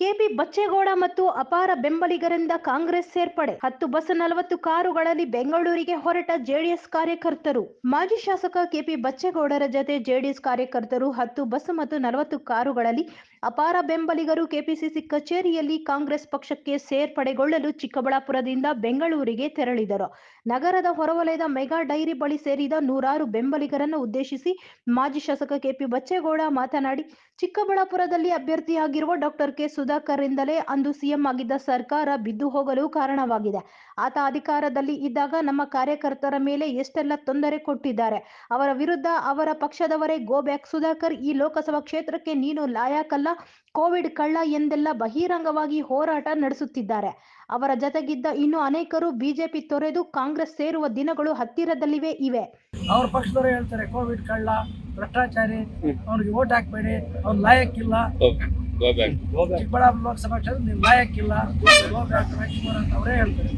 KP Bachegowda ಮತ್ತು ಅಪಾರ ಬೆಂಬಲಿಗರಿಂದ ಕಾಂಗ್ರೆಸ್ ಸೇರ್ಪಡೆ. ಹತ್ತು ಬಸ್ ನಲವತ್ತು ಕಾರುಗಳಲ್ಲಿ ಬೆಂಗಳೂರಿಗೆ ಹೊರಟ ಜೆಡಿಎಸ್ ಕಾರ್ಯಕರ್ತರು. ಮಾಜಿ ಶಾಸಕ ಕೆಪಿ ಬಚ್ಚೇಗೌಡರ ಜತೆ ಜೆಡಿಎಸ್ ಕಾರ್ಯಕರ್ತರು ಹತ್ತು ಬಸ್ ಮತ್ತು ನಲವತ್ತು ಕಾರುಗಳಲ್ಲಿ ಅಪಾರ ಬೆಂಬಲಿಗರು ಕೆಪಿಸಿಸಿ ಕಚೇರಿಯಲ್ಲಿ ಕಾಂಗ್ರೆಸ್ ಪಕ್ಷಕ್ಕೆ ಸೇರ್ಪಡೆಗೊಳ್ಳಲು ಚಿಕ್ಕಬಳ್ಳಾಪುರದಿಂದ ಬೆಂಗಳೂರಿಗೆ ತೆರಳಿದರು. ನಗರದ ಹೊರವಲಯದ ಮೆಗಾ ಡೈರಿ ಬಳಿ ಸೇರಿದ ನೂರಾರು ಬೆಂಬಲಿಗರನ್ನು ಉದ್ದೇಶಿಸಿ ಮಾಜಿ ಶಾಸಕ ಕೆಪಿ ಬಚ್ಚೇಗೌಡ ಮಾತನಾಡಿ, ಚಿಕ್ಕಬಳ್ಳಾಪುರದಲ್ಲಿ ಅಭ್ಯರ್ಥಿಯಾಗಿರುವ ಡಾಕ್ಟರ್ ಕೆ. ಸುಧಾಕರ್ ರಿಂದಲೇ ಅಂದು ಸಿಎಂ ಆಗಿದ್ದ ಸರ್ಕಾರ ಬಿದ್ದು ಹೋಗಲು ಕಾರಣವಾಗಿದೆ. ಆತ ಅಧಿಕಾರದಲ್ಲಿ ಇದ್ದಾಗ ನಮ್ಮ ಕಾರ್ಯಕರ್ತರ ಮೇಲೆ ಎಷ್ಟೆಲ್ಲ ತೊಂದರೆ ಕೊಟ್ಟಿದ್ದಾರೆ. ಅವರ ವಿರುದ್ಧ ಅವರ ಪಕ್ಷದವರೇ ಗೋ ಬ್ಯಾಕ್. ಸುಧಾಕರ್ ಈ ಲೋಕಸಭಾ ಕ್ಷೇತ್ರಕ್ಕೆ ನೀನು ಲಾಯಕಲ್ಲ ಕೋವಿಡ್ ಕಳ್ಳ ಎಂದೆಲ್ಲ ಬಹಿರಂಗವಾಗಿ ಹೋರಾಟ ನಡೆಸುತ್ತಿದ್ದಾರೆ. ಅವರ ಜತೆಗಿದ್ದ ಇನ್ನು ಅನೇಕರು ಬಿಜೆಪಿ ತೊರೆದು ಕಾಂಗ್ರೆಸ್ ಸೇರುವ ದಿನಗಳು ಹತ್ತಿರದಲ್ಲಿವೆ ಇವೆ. ಅವ್ರ ಪಕ್ಷದವರು ಹೇಳ್ತಾರೆ ಕೋವಿಡ್ ಕಳ್ಳ ಭ್ರಷ್ಟಾಚಾರಿ ಅವ್ರಿಗೆ ಓಟ್ ಹಾಕ್ಬೇಡಿ ಅವ್ನು ಲಾಯಕ್ಕಿಲ್ಲ ಗೋ ಬ್ಯಾಕ್ ಚಿಕ್ಕಬಳ್ಳಾಪುರ ಲೋಕಸಭಾ ಕ್ಷೇತ್ರ ನೀವು ಲಾಯಕ್ಕಿಲ್ಲ ರಾಜ್ಕುಮಾರ್ ಅಂತ ಅವರೇ ಹೇಳ್ತಾರೆ.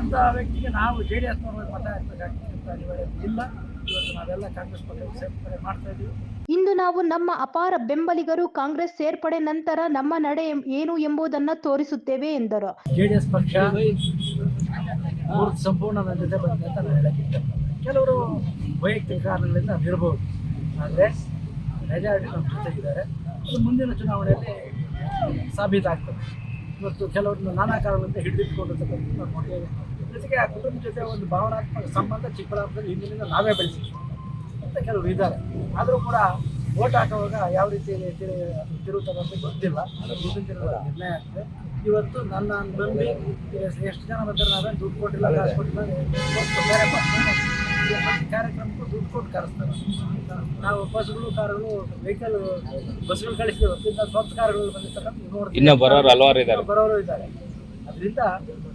ಅಂತ ವ್ಯಕ್ತಿಗೆ ನಾವು ಜೆ ಡಿ ಎಸ್ನವ್ರ ಮತ ಹಾಕ್ಬೇಕಾಗ್ತದೆ ಅಂತ ಅನಿವಾರ್ಯತೆ ಇಲ್ಲ. ಇವತ್ತು ನಾವೆಲ್ಲ ಕಾಂಗ್ರೆಸ್ ಪಕ್ಷಕ್ಕೆ ಸೇರ್ಪಡೆ ಮಾಡ್ತಾ ಇದ್ದೀವಿ. ಇಂದು ನಾವು ನಮ್ಮ ಅಪಾರ ಬೆಂಬಲಿಗರು ಕಾಂಗ್ರೆಸ್ ಸೇರ್ಪಡೆ ನಂತರ ನಮ್ಮ ನಡೆ ಏನು ಎಂಬುದನ್ನು ತೋರಿಸುತ್ತೇವೆ ಎಂದರು. ಜೆಡಿಎಸ್ ಪಕ್ಷ ಸಂಪೂರ್ಣ ನನ್ನ ಜೊತೆ ಬಂದಿದೆ ಅಂತ ನಾನು ಹೇಳಕ್ಕೆ ಕೆಲವರು ವೈಯಕ್ತಿಕ ಕಾರಣಗಳಿಂದ ಅದಿರ್ಬೋದು. ಆದರೆ ಮೆಜಾರಿಟಿ ನಮ್ಮ ಜೊತೆಗಿದ್ದಾರೆ. ಮುಂದಿನ ಚುನಾವಣೆಯಲ್ಲಿ ಸಾಬೀತಾಗ್ತದೆ. ಇವತ್ತು ಕೆಲವೊಂದು ನಾನಾ ಕಾರಣದಿಂದ ಹಿಡಿದಿಟ್ಕೊಂಡಿರ್ತಕ್ಕಂಥ ನೋಡ್ತೇವೆ ಜೊತೆಗೆ ಆ ಕುಟುಂಬ ಜೊತೆ ಒಂದು ಭಾವನಾತ್ಮಕ ಸಂಬಂಧ ಚಿಕ್ಕಬಳ್ಳಾಪುರದಲ್ಲಿ ಹಿಂದಿನಿಂದ ನಾವೇ ಬೆಳೆಸಿದ್ವಿ ಅಂತ ಕೆಲವರು ಇದ್ದಾರೆ. ಆದರೂ ಕೂಡ ಓಟ್ ಹಾಕುವಾಗ ಯಾವ ತಿರು ತಿರುಗುತ್ತದೆ ಅಂತ ಗೊತ್ತಿಲ್ಲ. ಅದು ಮುಂದಿನ ನಿರ್ಣಯ ಆಗ್ತದೆ. ಇವತ್ತು ನನ್ನ ನಂಬಿ ಎಷ್ಟ್- ಜನ ಬಂದರೆ ನಾವೇ ದುಡ್ಡು ಕೊಟ್ಟಿಲ್ಲ, ಕಾಸು ಕೊಟ್ಟಿಲ್ಲ ಬೇರೆ ಕಾರ್ಯಕ್ರಮಕ್ಕೂ ದುಡ್ಡು ಕೊಟ್ಟು ಕರೆಸ್ತಾರೆ. ನಾವು ಬಸ್ಗಳು ಕಾರುಗಳು ವೆಹಿಕಲ್ ಬಸ್ಗಳು ಕಳಿಸ್ತೀವಿ. ಹೊತ್ತಿಂದ ಸ್ವಂತ ಕಾರ್ಗಳು ಬಂದಿರ್ತಕ್ಕಂಥ ನೋಡ್ತೀವಿ. ಇನ್ನು ಬರೋರು ಹಲವಾರು ಇದ್ದಾರೆ. ಬರೋರು ಇದ್ದಾರೆ. ಅದರಿಂದ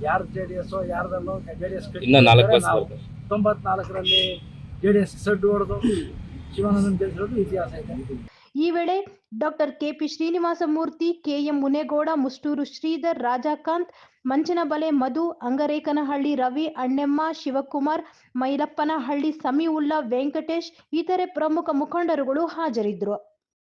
ಯಾರು ಜೆ ಡಿ ಎಸ್ ಯಾರ್ದಲ್ಲೋ ಜೆ ಡಿ ಎಸ್ ಇನ್ನು ನಾಲ್ಕು ಬಸ್ ತೊಂಬತ್ನಾಲ್ಕರಲ್ಲಿ ಜೆ ಡಿ ಎಸ್ ಸಡ್ಡು ಹೊಡೆದು ಶಿವಾನಂದನ್ ಗೆಲ್ಲಿಸಿರೋದು ಇತಿಹಾಸ ಇದೆ. ಈ ವೇಳೆ doctor KP Srinivasa Murthy KM Munegowda Mushturu Sridhar, Rajakanth, Manchanabele, Madhu, Angarekanahalli Ravi, Annemma, Shivakumar, ಮೈಲಪ್ಪನಹಳ್ಳಿ, Samiulla Venkatesh, ಇತರೆ ಪ್ರಮುಖ ಮುಖಂಡರುಗಳು ಹಾಜರಿದ್ದರು.